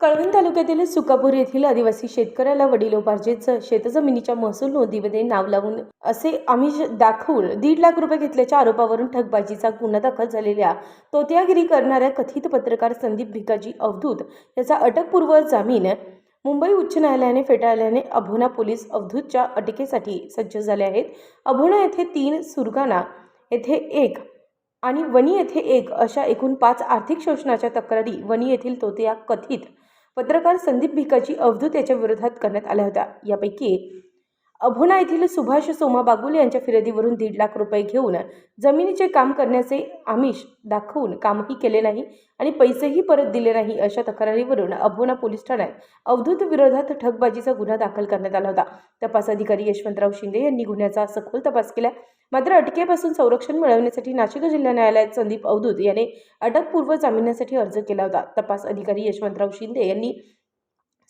कळवण तालुक्यातील सुकापूर येथील आदिवासी शेतकऱ्याला वडिलोपार्जित शेतजमिनीच्या महसूल नोंदीमध्ये नाव लावून असे आम्ही दाखवून दीड लाख रुपये घेतल्याच्या आरोपावरून ठगबाजीचा गुन्हा दाखल झालेल्या तोत्यागिरी करणाऱ्या कथित पत्रकार संदीप भिकाजी अवधूत याचा अटकपूर्व जामीन मुंबई उच्च न्यायालयाने फेटाळल्याने अभोना पोलीस अवधूतच्या अटकेसाठी सज्ज झाले आहेत. अभोना येथे तीन सुरगाणा येथे एक आणि वणी येथे एक अशा एकूण पाच आर्थिक शोषणाच्या तक्रारी वणी येथील तोते या कथित पत्रकार संदीप भिकाजी अवधूत याच्या विरोधात करण्यात आल्या होत्या. यापैकी अभोना येथील सुभाष सोमा बागुल यांच्या फिर्यादीवरून दीड लाख रुपये घेऊन जमिनीचे काम करण्याचे आमिष दाखवून कामही केले नाही आणि पैसेही परत दिले नाही अशा तक्रारीवरून अभोना पोलीस ठाण्यात अवधूत विरोधात ठगबाजीचा गुन्हा दाखल करण्यात आला होता. तपास अधिकारी यशवंतराव शिंदे यांनी गुन्ह्याचा सखोल तपास केला. मात्र अटकेपासून संरक्षण मिळवण्यासाठी नाशिक जिल्हा न्यायालयात संदीप अवधूत याने अटकपूर्व जामिनासाठी अर्ज केला होता. तपास अधिकारी यशवंतराव शिंदे यांनी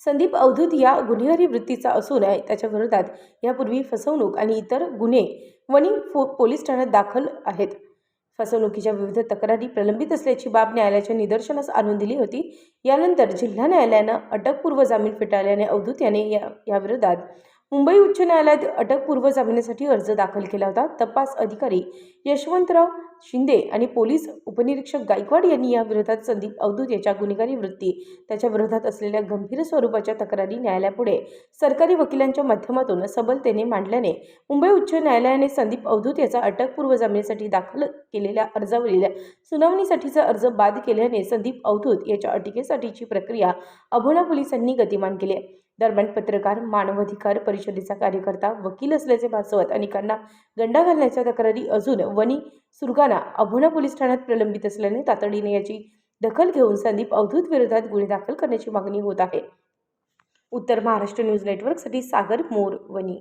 संदीप अवधूत या गुन्हेगारी वृत्तीचा असून त्याच्या विरोधात यापूर्वी फसवणूक आणि इतर गुन्हे वणी फो पोलीस ठाण्यात दाखल आहेत. फसवणुकीच्या विविध तक्रारी प्रलंबित असल्याची बाब न्यायालयाच्या निदर्शनास आणून दिली होती. यानंतर जिल्हा न्यायालयानं अटकपूर्व जामीन फेटाळल्याने अवधूत याने या याविरोधात मुंबई उच्च न्यायालयात अटकपूर्व जामिनासाठी अर्ज दाखल केला होता. तपास अधिकारी यशवंतराव शिंदे आणि पोलीस उपनिरीक्षक गायकवाड यांनी या विरोधात संदीप अवधूत याच्या गुन्हेगारी वृत्ती त्याच्या विरोधात असलेल्या गंभीर स्वरूपाच्या तक्रारी न्यायालयापुढे सरकारी वकिलांच्या माध्यमातून सबलतेने मांडल्याने मुंबई उच्च न्यायालयाने संदीप अवधूत याचा अटकपूर्व जामिनासाठी दाखल केलेल्या अर्जावरील सुनावणीसाठीचा अर्ज बाद केल्याने संदीप अवधूत याच्या अटकेसाठीची प्रक्रिया अभोना पोलिसांनी गतिमान केली दरम्यान पत्रकार मानवाधिकार परिषदेचा कार्यकर्ता वकील असल्याचे भासवत अनेकांना गंडा घालण्याच्या तक्रारी अजून वनी सुरगाणा अभोना पोलीस ठाण्यात प्रलंबित असल्याने तातडीने याची दखल घेऊन संदीप अवधूत विरोधात गुन्हे दाखल करण्याची मागणी होत आहे. उत्तर महाराष्ट्र न्यूज नेटवर्कसाठी सागर मोर वनी